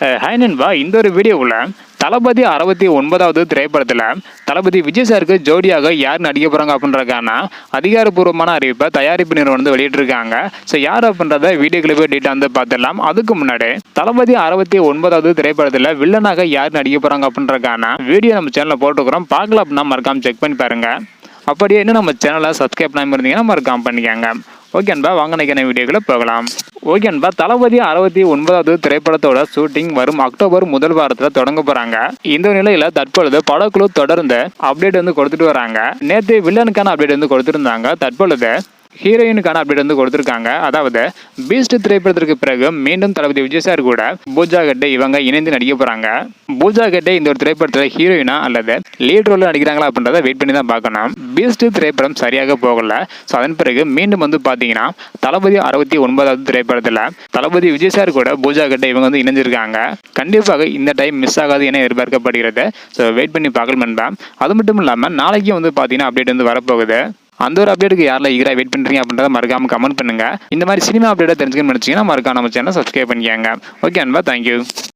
Hi நண்பா. இந்த ஒரு வீடியோவில் தளபதி அறுபத்தி ஒன்பதாவது திரைப்படத்தில் தளபதி விஜய் சாருக்கு ஜோடியாக யார் நடிக்க போகிறாங்க அப்படின்றக்கான அதிகாரப்பூர்வமான அறிவிப்பை தயாரிப்பு நிறுவனம் வந்து வெளியிட்டிருக்காங்க. ஸோ யார் அப்படின்றத வீடியோக்குள்ள போய் டீட்டாக வந்து பார்த்துடலாம். அதுக்கு முன்னாடி தளபதி அறுபத்தி ஒன்பதாவது திரைப்படத்தில் வில்லனாக யார் நடிக்க போகிறாங்க அப்படின்றக்கான வீடியோ நம்ம சேனலில் போட்டுக்கிறோம் பார்க்கலாம் அப்படின்னா மறக்காம செக் பண்ணி பாருங்க. அப்படியே இன்னும் நம்ம சேனலை சப்ஸ்கிரைப் பண்ணாமல் இருந்தீங்கன்னா மறக்காம பண்ணிக்கோங்க. ஓகே அன்பா வாங்க நினைக்கிற வீடியோக்குள்ள போகலாம். ஓகே நண்பா தளபதி அறுபத்தி ஒன்பதாவது திரைப்படத்தோட ஷூட்டிங் வரும் அக்டோபர் முதல் வாரத்தில் தொடங்க போறாங்க. இந்த நிலையில தற்பொழுது படக்குழு தொடர்ந்து அப்டேட் வந்து கொடுத்துட்டு வராங்க. நேற்று வில்லனுக்கான அப்டேட் வந்து கொடுத்துருந்தாங்க. தற்பொழுது ஹீரோயினுக்கான அப்டேட் வந்து கொடுத்துருக்காங்க. அதாவது பீஸ்ட் திரைப்படத்திற்கு பிறகு மீண்டும் தளபதி விஜய் சார் கூட பூஜா கட்டே இவங்க இணைந்து நடிக்க போறாங்க. பூஜா கட்டே இந்த ஒரு திரைப்படத்தில் ஹீரோயினா அல்லது லீட் ரோலில் நடிக்கிறாங்களா அப்படின்றத வெயிட் பண்ணி தான் பார்க்கணும். பீஸ்ட் திரைப்படம் சரியாக போகல. ஸோ அதன் பிறகு மீண்டும் வந்து பார்த்தீங்கன்னா தளபதி அறுபத்தி ஒன்பதாவது திரைப்படத்தில் தளபதி விஜய் சார் கூட பூஜா கட்டே இவங்க வந்து இணைஞ்சிருக்காங்க. கண்டிப்பாக இந்த டைம் மிஸ் ஆகாது என எதிர்பார்க்கப்படுகிறது. ஸோ வெயிட் பண்ணி பார்க்கலாம் தான் அது மட்டும் இல்லாமல் நாளைக்கு வந்து பார்த்தீங்கன்னா அப்டேட் வந்து வரப்போகுது. அந்த ஒரு அப்டேட்டுக்கு யாரில் ஈகராக வெயிட் பண்ணுறீங்க அப்படின்றத மறக்காம கமெண்ட் பண்ணுங்க. இந்த மாதிரி சினிமா அப்டேட்டை தெரிஞ்சுக்கணும்னு நினச்சிங்கன்னா மறக்காம நம்ம சேனல் சப்ஸ்கிரைப் பண்ணிக்கோங்க. ஓகே அன்பா தேங்க்யூ